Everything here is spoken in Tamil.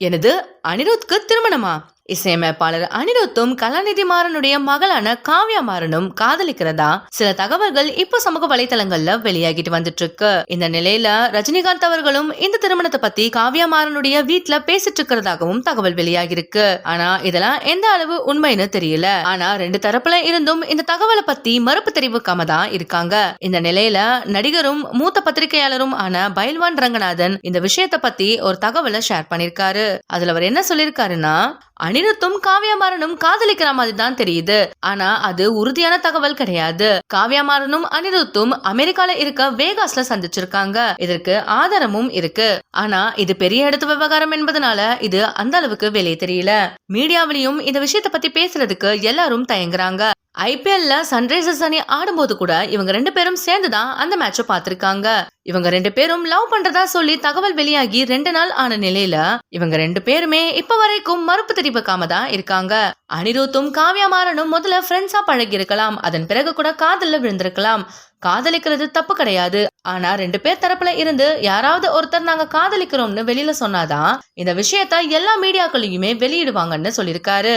எனது அனிருத்க்கு திருமணமா? இசையமைப்பாளர் அனிருத்தும் கலாநிதி மாறனுடைய மகளான காவ்யா மாறனும் காதலிக்கிறதா? சில தகவல்கள் இப்போ சமூக வலைதளங்கள்ல வெளியாகிட்டு வந்துட்டு இருக்கு இந்த நிலையில ரஜினிகாந்த் அவர்களும் இந்த திருமணத்தை பத்தி காவ்யா மாறனுடைய வீட்டுல பேசிட்டு இருக்கிறதாகவும் தகவல் வெளியாகி இருக்கு ஆனா இதெல்லாம் எந்த அளவு உண்மைன்னு தெரியல. ஆனா ரெண்டு தரப்புல இருந்தும் இந்த தகவலை பத்தி மறுப்பு தெரிவிக்காம தான் இருக்காங்க. இந்த நிலையில நடிகரும் மூத்த பத்திரிகையாளரும் ஆன பைல்வான் ரங்கநாதன் இந்த விஷயத்தை பத்தி ஒரு தகவலை ஷேர் பண்ணிருக்காரு. அதுல அவர் என்ன சொல்லிருக்காருன்னா அனிருத்தும் காவியமாறனும் காதலிக்கிற மாதிரி தான் தெரியுது. ஆனா அது உறுதியான தகவல் கிடையாது. காவியமாறனும் அனிருத்தும் அமெரிக்கால இருக்க வேகாஸ்ல சந்திச்சிருக்காங்க. இதற்கு ஆதாரமும் இருக்கு. ஆனா இது பெரிய இடத்து விவகாரம் என்பதனால இது அந்த அளவுக்கு வெளியே தெரியல. மீடியாவிலையும் இந்த விஷயத்தை பத்தி பேசுறதுக்கு எல்லாரும் தயங்குறாங்க. ஐபிஎல்ல சன்ரைசர்ஸ் அணி ஆடும்போது கூட இவங்க ரெண்டு பேரும் சேர்ந்து தான் அந்த மேட்சை பார்த்திருக்காங்க. இவங்க ரெண்டு பேரும் லவ் பண்றதா சொல்லி தகவல் வெளியாகி ரெண்டு நாள் ஆன நிலையில இவங்க ரெண்டு பேருமே இப்ப வரைக்கும் மறுப்பு தெரிவிக்காம தான் இருக்காங்க. அனிருத்தும் காவ்யா மாறனும் முதல்ல ஃப்ரெண்ட்ஸா பழகி இருக்கலாம் அதன் பிறகு கூட காதல்ல விழுந்திருக்கலாம். காதலிக்கிறது தப்பு கிடையாது. ஆனா ரெண்டு பேர் தரப்புல இருந்து யாராவது ஒருத்தர் நாங்க காதலிக்கிறோம்னு வெளியில சொன்னாதான் இந்த விஷயத்த எல்லா மீடியாக்களையுமே வெளியிடுவாங்கன்னு சொல்லியிருக்காரு.